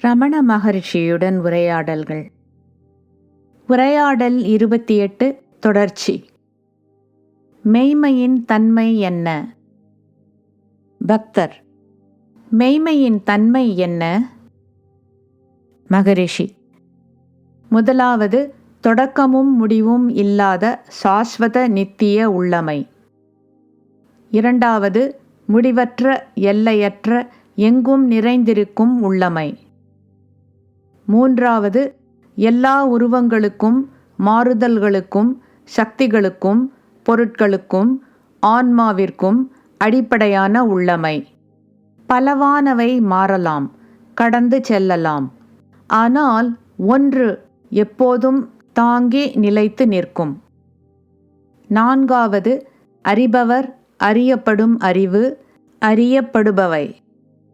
ரமண மகரிஷியுடன் உரையாடல்கள். உரையாடல் இருபத்தி எட்டு தொடர்ச்சி. மெய்மையின் தன்மை என்ன? பக்தர். மெய்மையின் தன்மை என்ன? மகரிஷி. முதலாவது தொடக்கமும் முடிவும் இல்லாத சாஸ்வத நித்திய உள்ளமை. இரண்டாவது முடிவற்ற எல்லையற்ற எங்கும் நிறைந்திருக்கும் உள்ளமை. மூன்றாவது எல்லா உருவங்களுக்கும் மாறுதல்களுக்கும் சக்திகளுக்கும் பொருட்களுக்கும் ஆன்மாவிற்கும் அடிப்படையான உள்ளமை. பலவானவை மாறலாம் கடந்து செல்லலாம். ஆனால் ஒன்று எப்போதும் தாங்கி நிலைத்து நிற்கும். நான்காவது அறிபவர் அறியப்படும் அறிவு அறியப்படுபவை.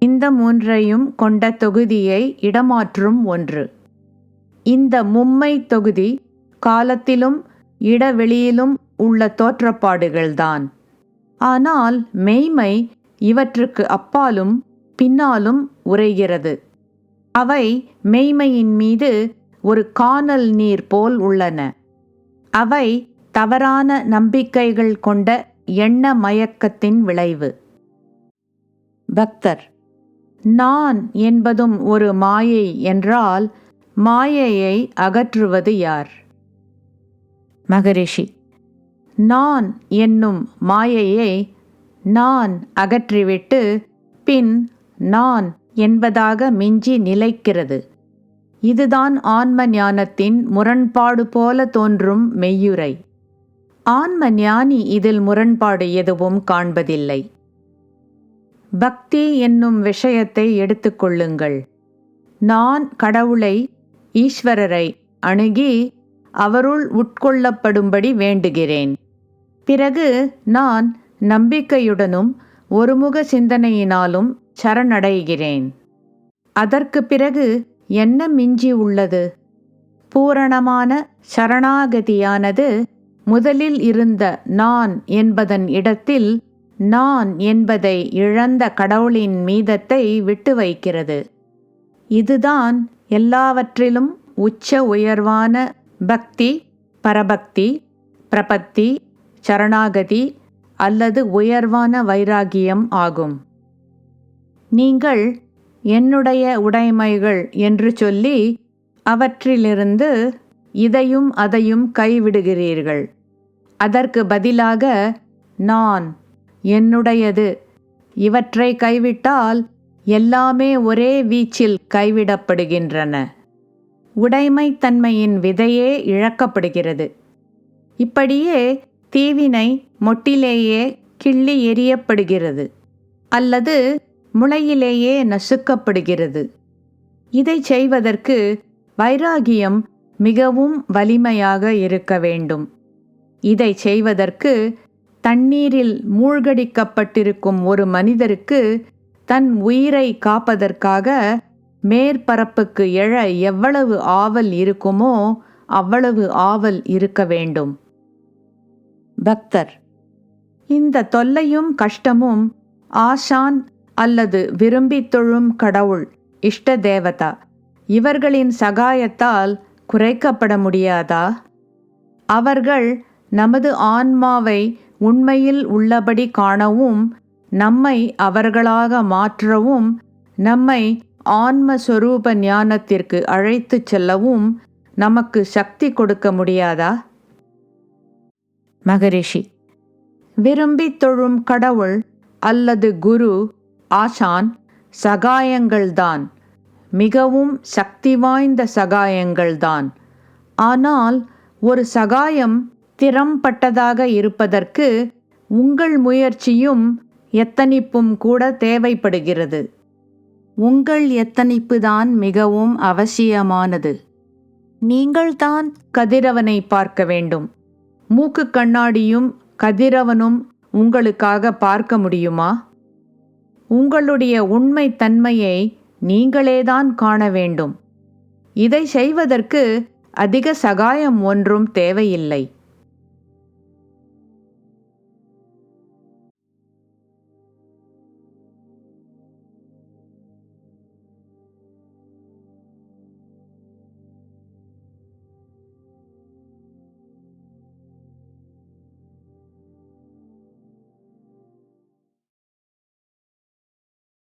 இந்த மூன்றையும் கொண்ட தொகுதியை இடமாற்றும் ஒன்று. இந்த மும்மை தொகுதி காலத்திலும் இடவெளியிலும் உள்ள தோற்றப்பாடுகள்தான். ஆனால் மெய்மை இவற்றுக்கு அப்பாலும் பின்னாலும் உரைகிறது அவை மெய்மையின் மீது ஒரு காணல் நீர் போல் உள்ளன. அவை தவறான நம்பிக்கைகள் கொண்ட எண்ண மயக்கத்தின் விளைவு. பக்தர். நான் என்பதும் ஒரு மாயை என்றால் மாயையை அகற்றுவது யார்? மகரிஷி. நான் என்னும் மாயையை நான் அகற்றிவிட்டு பின் நான் என்பதாக மிஞ்சி நிலைக்கிறது. இதுதான் ஆன்ம ஞானத்தின் முரண்பாடு போல தோன்றும் மெய்யுரை. ஆன்ம ஞானி இதில் முரண்பாடு எதுவும் காண்பதில்லை. பக்தி என்னும் விஷயத்தை எடுத்துக்கொள்ளுங்கள் நான் கடவுளை ஈஸ்வரரை அணுகி அவருள் உட்கொள்ளப்படும்படி வேண்டுகிறேன். பிறகு நான் நம்பிக்கையுடனும் ஒருமுக சிந்தனையினாலும் சரணடைகிறேன். அதற்கு பிறகு என்ன மிஞ்சி உள்ளது? பூரணமான சரணாகதியானது முதலில் இருந்த நான் என்பதன் இடத்தில் நான் என்பதை இழந்த கடவுளின் மீதத்தை விட்டு வைக்கிறது. இதுதான் எல்லாவற்றிலும் உச்ச உயர்வான பக்தி பரபக்தி பிரபத்தி சரணாகதி அல்லது உயர்வான வைராகியம் ஆகும். நீங்கள் என்னுடைய உடைமைகள் என்று சொல்லி அவற்றிலிருந்து இதையும் அதையும் கைவிடுகிறீர்கள். அதற்கு பதிலாக நான் என்னுடையது. இவற்றை கைவிட்டால் எல்லாமே ஒரே வீச்சில் கைவிடப்படுகின்றன. உடைமைத்தன்மையின் விதையே இழக்கப்படுகிறது. இப்படியே தீவினை மொட்டிலேயே கிள்ளி எரியப்படுகிறது அல்லது முளையிலேயே நசுக்கப்படுகிறது. இதை செய்வதற்கு வைராகியம் மிகவும் வலிமையாக இருக்க வேண்டும். இதை செய்வதற்கு தண்ணீரில் மூழ்கடிக்கப்பட்டிருக்கும் ஒரு மனிதருக்கு தன் உயிரை காப்பதற்காக மேற்பரப்புக்கு எழ எவ்வளவு ஆவல் இருக்குமோ அவ்வளவு ஆவல் இருக்க வேண்டும். பக்தர் இந்த தொல்லையும் கஷ்டமும் ஆஷான் அல்லது விரும்பி தொழும் கடவுள் இஷ்ட தேவதா? இவர்களின் சகாயத்தால் குறைக்கப்பட முடியாதா? அவர்கள் நமது ஆன்மாவை உண்மையில் உள்ளபடி காணவும் நம்மை அவர்களாக மாற்றவும் நம்மை ஆன்மஸ்வரூப ஞானத்திற்கு அழைத்துச் செல்லவும் நமக்கு சக்தி கொடுக்க முடியாதா? மகரிஷி விரும்பி தொழும் கடவுள் அல்லது குரு ஆசான் சகாயங்கள்தான். மிகவும் சக்தி வாய்ந்த சகாயங்கள்தான். ஆனால் ஒரு சகாயம் திறம்பட்டதாக இருப்பதற்கு உங்கள் முயற்சியும் எத்தனிப்பும் கூட தேவைப்படுகிறது. உங்கள் எத்தனிப்பு தான் மிகவும் அவசியமானது. நீங்கள்தான் கதிரவனை பார்க்க வேண்டும். மூக்கு கண்ணாடியும் கதிரவனும் உங்களுக்காக பார்க்க முடியுமா? உங்களுடைய உண்மை தன்மையை நீங்களேதான் காண வேண்டும். இதை செய்வதற்கு அதிக சகாயம் ஒன்றும் தேவையில்லை.